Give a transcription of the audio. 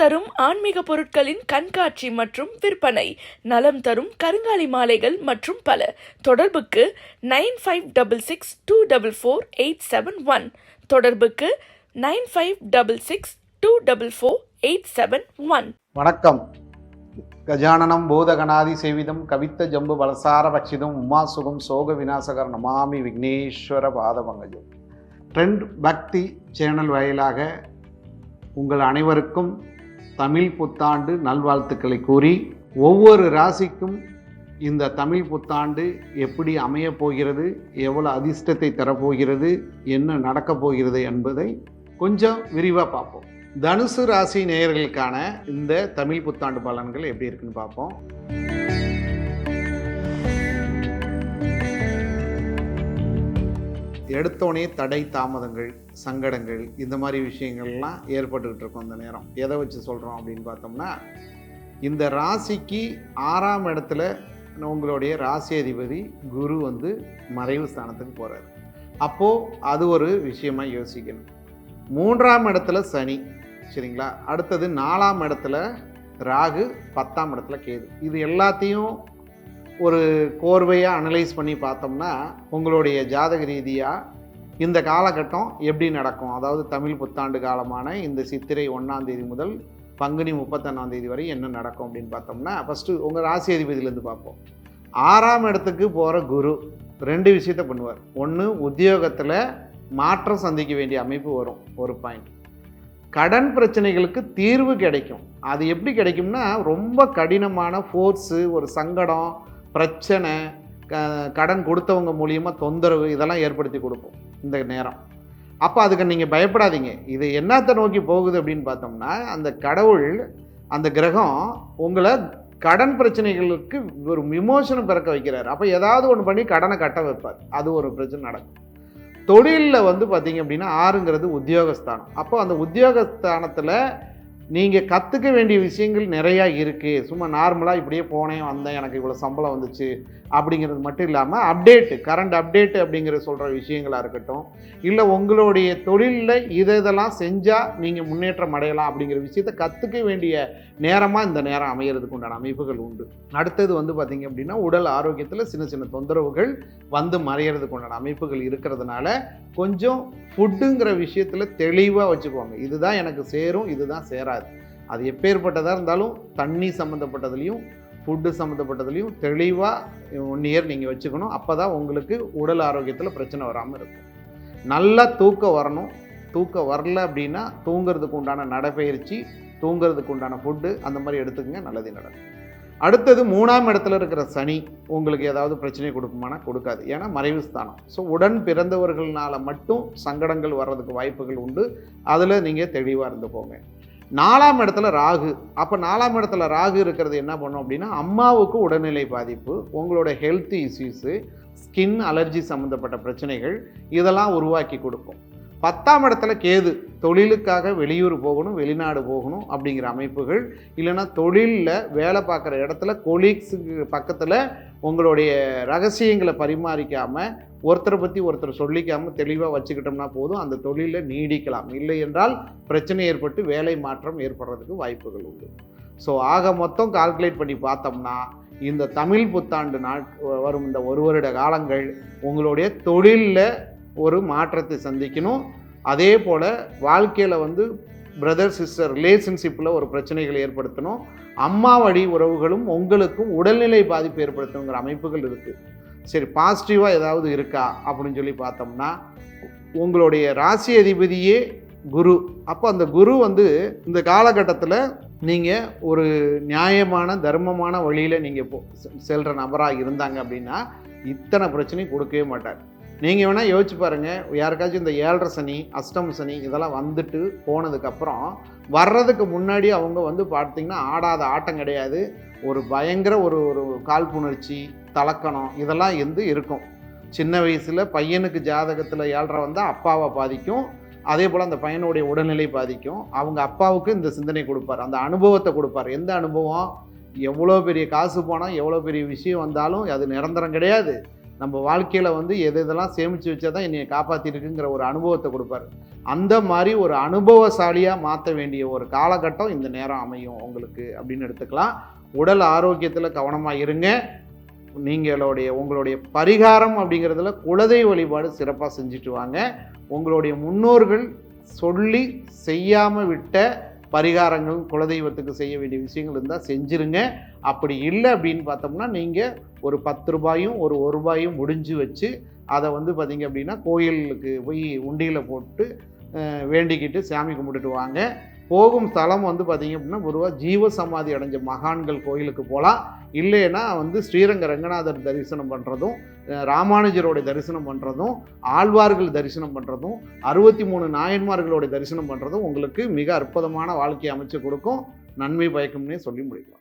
தரும் ஆன்மீக பொருட்களின் கண்காட்சி மற்றும் விற்பனை. நலம் தரும் கருங்காலி மாலைகள் மற்றும் பல. தொடர்புக்கு nine five double six two double four eight seven one. தொடர்புக்கு nine five double six two double four eight seven one. வணக்கம். கஜானனம் பூதகணாதி சேவிதம் கவித்த ஜம்பு வலசார பட்சிதம் உமா சுகம் சோக விநாசகர் நமாமி விக்னேஸ்வர பாதபங்கஜம். ட்ரெண்ட் பக்தி சேனல் வாயிலாக உங்கள் அனைவருக்கும் தமிழ் புத்தாண்டு நல்வாழ்த்துக்களை கூறி ஒவ்வொரு ராசிக்கும் இந்த தமிழ் புத்தாண்டு எப்படி அமையப் போகிறது எவ்வளோ அதிர்ஷ்டத்தை தரப்போகிறது என்ன நடக்கப் போகிறது என்பதை கொஞ்சம் விரிவாக பார்ப்போம். தனுசு ராசி நேயர்களுக்கான இந்த தமிழ் புத்தாண்டு பலன்கள் எப்படி இருக்குன்னு பார்ப்போம். எடுத்தோடனே தடை தாமதங்கள் சங்கடங்கள் இந்த மாதிரி விஷயங்கள்லாம் ஏற்பட்டுக்கிட்டு இருக்கும் அந்த நேரம். எதை வச்சு சொல்கிறோம் அப்படின்னு பார்த்தோம்னா இந்த ராசிக்கு ஆறாம் இடத்துல உங்களுடைய ராசி அதிபதி குரு வந்து மறைவு ஸ்தானத்துக்கு போகிறார் அப்போது அது ஒரு விஷயமாக யோசிக்கணும். மூன்றாம் இடத்துல சனி சரிங்களா? அடுத்தது நாலாம் இடத்துல ராகு பத்தாம் இடத்துல கேது. இது எல்லாத்தையும் ஒரு கோர்வையாக அனலைஸ் பண்ணி பார்த்தோம்னா உங்களுடைய ஜாதக ரீதியாக இந்த காலகட்டம் எப்படி நடக்கும்? அதாவது தமிழ் புத்தாண்டு காலமான இந்த சித்திரை ஒன்றாம் தேதி முதல் பங்குனி முப்பத்தொன்னாம் தேதி வரை என்ன நடக்கும் அப்படின்னு பார்த்தோம்னா ஃபஸ்ட்டு உங்கள் ராசி அதிபதியிலேருந்து பார்ப்போம். ஆறாம் இடத்துக்கு போகிற குரு ரெண்டு விஷயத்த பண்ணுவார். ஒன்று உத்தியோகத்தில் மாற்றம் சந்திக்க வேண்டிய அமைப்பு வரும். ஒரு பாயிண்ட் கடன் பிரச்சனைகளுக்கு தீர்வு கிடைக்கும். அது எப்படி கிடைக்கும்னா ரொம்ப கடினமான ஃபோர்ஸு ஒரு சங்கடம் பிரச்சனை க- கடன் கொடுத்தவங்க மூலியமாக தொந்தரவு இதெல்லாம் ஏற்படுத்தி கொடுப்போம் இந்த நேரம். அப்போ அதுக்கு நீங்கள் பயப்படாதீங்க. இது என்னத்தை நோக்கி போகுது அப்படின்னு பார்த்தோம்னா அந்த கடவுள் அந்த கிரகம் உங்களை கடன் பிரச்சனைகளுக்கு ஒரு விமோசனம் பிறக்க வைக்கிறார். அப்போ ஏதாவது ஒன்று பண்ணி கடனை கட்ட வைப்பார். அது ஒரு பிரச்சனை நடக்கும். தொழிலில் வந்து பார்த்தீங்க அப்படின்னா ஆறுங்கிறது உத்தியோகஸ்தானம். அப்போ அந்த உத்தியோகஸ்தானத்தில் நீங்கள் கற்றுக்க வேண்டிய விஷயங்கள் நிறையா இருக்குது சும்மா நார்மலாக இப்படியே போனேன் வந்தேன் எனக்கு இவ்வளோ சம்பளம் வந்துச்சு அப்படிங்கிறது மட்டும் இல்லாமல் அப்டேட்டு கரண்ட் அப்டேட்டு அப்படிங்கிற சொல்கிற விஷயங்களாக இருக்கட்டும் இல்லை உங்களுடைய தொழிலில் இதை இதெல்லாம் செஞ்சால் நீங்கள் முன்னேற்றம் அடையலாம் அப்படிங்கிற விஷயத்தை கற்றுக்க வேண்டிய நேரமாக இந்த நேரம் அமைகிறதுக்கு உண்டான அமைப்புகள் உண்டு. அடுத்தது வந்து பார்த்திங்க அப்படின்னா உடல் ஆரோக்கியத்தில் சின்ன சின்ன தொந்தரவுகள் வந்து மறையிறதுக்கு உண்டான அமைப்புகள் இருக்கிறதுனால கொஞ்சம் ஃபுட்டுங்கிற விஷயத்தில் தெளிவாக வச்சுக்குவாங்க. இதுதான் எனக்கு சேரும் இதுதான் சேராது. அது எப்பேற்பட்டதாக இருந்தாலும் தண்ணி சம்மந்தப்பட்டதுலேயும் ஃபுட்டு சம்மந்தப்பட்டதுலேயும் தெளிவாக ஒன் இயர் நீங்கள் வச்சுக்கணும். அப்போ தான் உங்களுக்கு உடல் ஆரோக்கியத்தில் பிரச்சனை வராமல் இருக்கும். நல்லா தூக்கம் வரணும். தூக்கம் வரல அப்படின்னா தூங்குறதுக்கு உண்டான நடைப்பயிற்சி தூங்குறதுக்கு உண்டான ஃபுட்டு அந்த மாதிரி எடுத்துக்கங்க நல்லது நடக்கும். அடுத்தது மூணாம் இடத்துல இருக்கிற சனி உங்களுக்கு ஏதாவது பிரச்சனை கொடுக்குமானா கொடுக்காது. ஏன்னா மறைவு ஸ்தானம். ஸோ உடன் பிறந்தவர்களால் மட்டும் சங்கடங்கள் வர்றதுக்கு வாய்ப்புகள் உண்டு. அதில் நீங்கள் தெளிவாக இருந்து போங்க நாலாம் இடத்துல ராகு. அப்போ நாலாம் இடத்துல ராகு இருக்கிறது என்ன பண்ணும் அப்படின்னா அம்மாவுக்கு உடல்நிலை பாதிப்பு உங்களோட ஹெல்த் இஷ்யூஸு ஸ்கின் அலர்ஜி சம்மந்தப்பட்ட பிரச்சனைகள் இதெல்லாம் உருவாக்கி கொடுக்கும். பத்தாம் இடத்துல கேது தொழிலுக்காக வெளியூர் போகணும் வெளிநாடு போகணும் அப்படிங்கிற அமைப்புகள் இல்லைன்னா தொழிலில் வேலை பார்க்குற இடத்துல கொலீக்ஸுக்கு பக்கத்தில் உங்களுடைய ரகசியங்களை பரிமாறிக்காமல் ஒருத்தரை பற்றி ஒருத்தர் சொல்லிக்காமல் தெளிவாக வச்சுக்கிட்டோம்னா போதும் அந்த தொழிலில் நீடிக்கலாம். இல்லை என்றால் பிரச்சனை ஏற்பட்டு வேலை மாற்றம் ஏற்படுறதுக்கு வாய்ப்புகள் உண்டு. ஸோ ஆக மொத்தம் கால்குலேட் பண்ணி பார்த்தோம்னா இந்த தமிழ் புத்தாண்டு நாட் வரும் இந்த ஒரு வருட காலங்கள் உங்களுடைய தொழிலில் ஒரு மாற்றத்தை சந்திக்கணும். அதே போல் வாழ்க்கையில் வந்து பிரதர் சிஸ்டர் ரிலேஷன்ஷிப்பில் ஒரு பிரச்சனைகளை ஏற்படுத்தணும். அம்மா வழி உறவுகளும் உங்களுக்கும் உடல்நிலை பாதிப்பு ஏற்படுத்தணுங்கிற அமைப்புகள் இருக்குது சரி பாசிட்டிவாக ஏதாவது இருக்கா? அப்படின்னு சொல்லி பார்த்தோம்னா உங்களுடைய ராசி அதிபதியே குரு. அப்போ அந்த குரு வந்து இந்த காலகட்டத்தில் நீங்கள் ஒரு நியாயமான தர்மமான வழியில் நீங்கள் செல்கிற நபராக இருந்தாங்க அப்படின்னா இத்தனை பிரச்சனையும் கொடுக்கவே மாட்டார். நீங்கள் வேணால் யோசிச்சு பாருங்கள் யாருக்காச்சும் இந்த ஏழரை சனி அஷ்டம சனி இதெல்லாம் வந்துட்டு போனதுக்கப்புறம் வர்றதுக்கு முன்னாடி அவங்க வந்து பார்த்திங்கன்னா ஆடாத ஆட்டம் கிடையாது. ஒரு பயங்கர ஒரு ஒரு காழ்ப்புணர்ச்சி தலக்கணம் இதெல்லாம் வந்து இருக்கும். சின்ன வயசில் பையனுக்கு ஜாதகத்தில் ஏழரை வந்தால் அப்பாவை பாதிக்கும். அதே போல் அந்த பையனுடைய உடல்நிலை பாதிக்கும். அவங்க அப்பாவுக்கு இந்த சிந்தனை கொடுப்பார். அந்த அனுபவத்தை கொடுப்பார். எந்த அனுபவம்? எவ்வளோ பெரிய காசு போனால் எவ்வளோ பெரிய விஷயம் வந்தாலும் அது நிரந்தரம் கிடையாது. நம்ம வாழ்க்கையில் வந்து எது எதெல்லாம் சேமித்து வச்சா தான் என்னையை காப்பாற்றிருக்குங்கிற ஒரு அனுபவத்தை கொடுப்பாரு. அந்த மாதிரி ஒரு அனுபவசாலியாக மாற்ற வேண்டிய ஒரு காலகட்டம் இந்த நேரம் அமையும் உங்களுக்கு அப்படின்னு எடுத்துக்கலாம். உடல் ஆரோக்கியத்தில் கவனமாக இருங்க. நீங்களுடைய உங்களுடைய பரிகாரம் அப்படிங்கிறதுல குலதெய்வ வழிபாடு சிறப்பாக செஞ்சுட்டு வாங்க. உங்களுடைய முன்னோர்கள் சொல்லி செய்யாமல் விட்ட பரிகாரங்கள் குலதெய்வத்துக்கு செய்ய வேண்டிய விஷயங்கள் இருந்தால் செஞ்சுருங்க. அப்படி இல்லை அப்படின்னு பார்த்தோம்னா நீங்கள் ஒரு பத்து ரூபாயும் ஒரு ஒரு ரூபாயும் முடிஞ்சு வச்சு அதை வந்து பார்த்திங்க அப்படின்னா கோயிலுக்கு போய் உண்டியில் போட்டு வேண்டிக்கிட்டு சாமி கும்பிட்டுட்டு வாங்க. போகும் ஸ்தலம் வந்து பார்த்தீங்க அப்படின்னா பொதுவாக ஜீவ சமாதி அடைஞ்ச மகான்கள் கோயிலுக்கு போகலாம். இல்லைன்னா வந்து ஸ்ரீரங்க ரங்கநாதர் தரிசனம் பண்ணுறதும் ராமானுஜருடைய தரிசனம் பண்ணுறதும் ஆழ்வார்கள் தரிசனம் பண்ணுறதும் அறுபத்தி மூணு நாயன்மார்களுடைய தரிசனம் பண்ணுறதும் உங்களுக்கு மிக அற்புதமான வாழ்க்கையை அமைச்சு கொடுக்கும். நன்மை பயக்கும்னே சொல்லி முடிக்கலாம்.